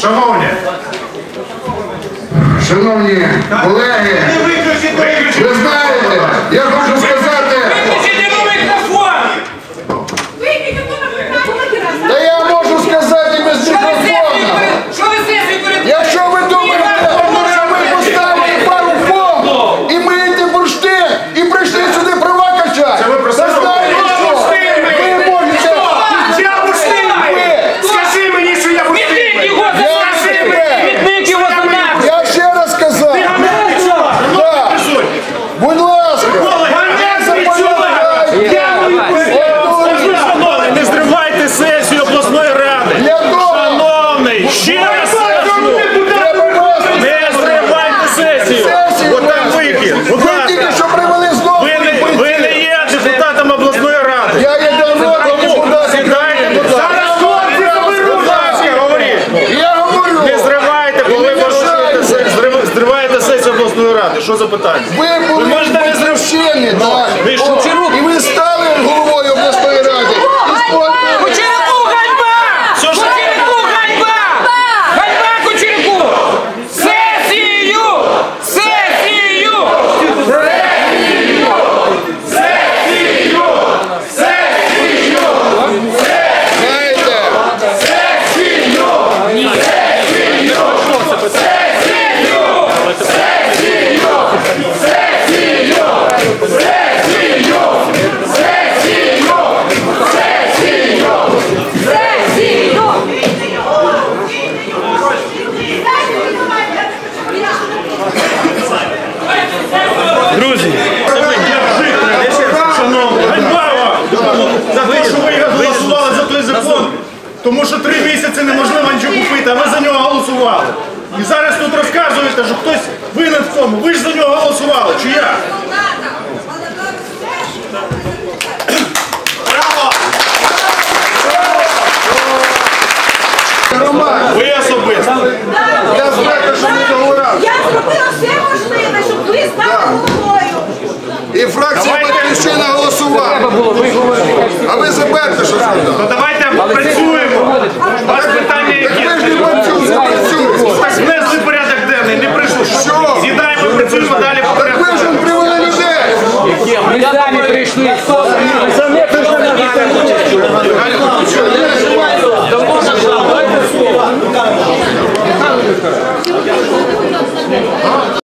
Шановні, шановні колеги. не виключити. Що за питання? Ви були можете не зрушені, ну, так? Ви що? Тому що три місяці неможливо нічого купити, а ви за нього голосували. І зараз тут розказуєте, що хтось винен в цьому. Ви ж за нього голосували, чи я? Браво! Браво! Браво! Сідаємо, працюємо далі по порядку. Ми ж привели людей. Ми самі прийшли.